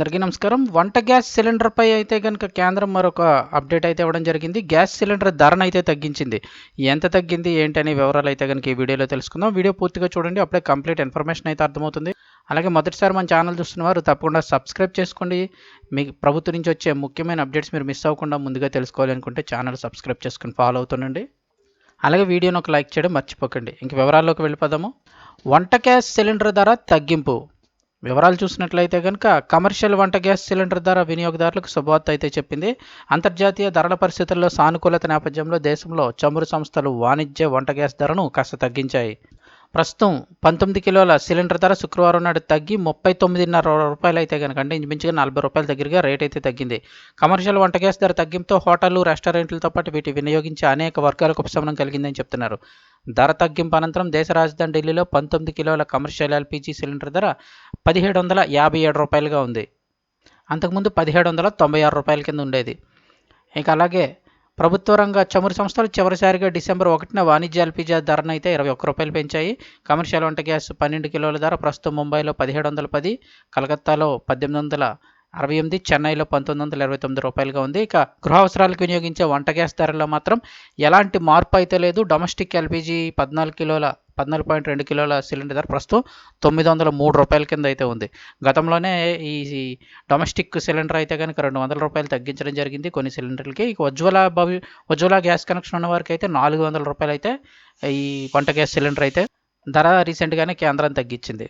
అందరికీ నమస్కారం. వంట గ్యాస్ సిలిండర్పై అయితే కనుక కేంద్రం మరొక అప్డేట్ అయితే ఇవ్వడం జరిగింది. గ్యాస్ సిలిండర్ ధరను అయితే తగ్గించింది. ఎంత తగ్గింది ఏంటనే వివరాలు అయితే కనుక ఈ వీడియోలో తెలుసుకుందాం. వీడియో పూర్తిగా చూడండి. అప్పుడే కంప్లీట్ ఇన్ఫర్మేషన్ అయితే అర్థమవుతుంది. అలాగే మొదటిసారి మన ఛానల్ చూస్తున్న వారు తప్పకుండా సబ్స్క్రైబ్ చేసుకోండి. మీకు ప్రభుత్వం నుంచి వచ్చే ముఖ్యమైన అప్డేట్స్ మీరు మిస్ అవ్వకుండా ముందుగా తెలుసుకోవాలనుకుంటే ఛానల్ సబ్స్క్రైబ్ చేసుకుని ఫాలో అవుతుండండి. అలాగే వీడియోని ఒక లైక్ చేయడం మర్చిపోకండి. ఇంక వివరాల్లోకి వెళ్ళిపోదాము. వంట గ్యాస్ సిలిండర్ ధర తగ్గింపు. వివరాలు చూసినట్లయితే కనుక కమర్షియల్ వంట గ్యాస్ సిలిండర్ ధర వినియోగదారులకు శుభవార్త అయితే చెప్పింది. అంతర్జాతీయ ధరల పరిస్థితుల్లో సానుకూలత నేపథ్యంలో దేశంలో చమురు సంస్థలు వాణిజ్య వంట గ్యాస్ ధరను కాస్త తగ్గించాయి. ప్రస్తుతం పంతొమ్మిది కిలోల సిలిండర్ ధర శుక్రవారం నాడు తగ్గి ముప్పై తొమ్మిదిన్నర రూపాయలు అయితే కనుక అంటే ఇంచుమించుగా నలభై రూపాయల దగ్గరగా రేట్ అయితే తగ్గింది. కమర్షియల్ వంట గ్యాస్ ధర తగ్గింపుతో హోటళ్ళు రెస్టారెంట్లతో పాటు వీటి వినియోగించే అనేక వర్గాలకు ఉపశమనం కలిగిందని చెప్తున్నారు. ధర తగ్గింపు అనంతరం దేశ రాజధాని ఢిల్లీలో పంతొమ్మిది కిలోల కమర్షియల్ ఎల్పిజి సిలిండర్ ధర పదిహేడు వందల యాభై ఏడు రూపాయలుగా ఉంది. అంతకుముందు పదిహేడు వందల తొంభై ఆరు రూపాయల కింద ఉండేది. ఇక అలాగే ప్రభుత్వ రంగ చమురు సంస్థలు చివరిసారిగా డిసెంబర్ ఒకటిన వాణిజ్య ఎల్పిజి ధరను అయితే ఇరవై ఒక్క రూపాయలు పెంచాయి. కమర్షియల్ వంట గ్యాస్ పన్నెండు కిలోల ధర ప్రస్తుతం ముంబైలో పదిహేడు వందల పది కలకత్తాలో పద్దెనిమిది వందల అరవై ఎనిమిది చెన్నైలో పంతొమ్మిది వందల ఇరవై తొమ్మిది రూపాయలుగా ఉంది. ఇక గృహ అవసరాలకు వినియోగించే వంట గ్యాస్ ధరలో మాత్రం ఎలాంటి మార్పు అయితే లేదు. డొమెస్టిక్ ఎల్పిజి పద్నాలుగు కిలోల పద్నాలుగు పాయింట్ రెండు కిలోల సిలిండర్ ధర ప్రస్తుతం తొమ్మిది వందల మూడు రూపాయల కింద అయితే ఉంది. గతంలోనే ఈ డొమెస్టిక్ సిలిండర్ అయితే కనుక రెండు వందల రూపాయలు తగ్గించడం జరిగింది. కొన్ని సిలిండర్లకి ఇక ఉజ్వల భవి ఉజ్వల గ్యాస్ కనెక్షన్ ఉన్న వారికి అయితే నాలుగు వందల రూపాయలు అయితే ఈ వంట గ్యాస్ సిలిండర్ అయితే ధర రీసెంట్గానే కేంద్రం తగ్గించింది.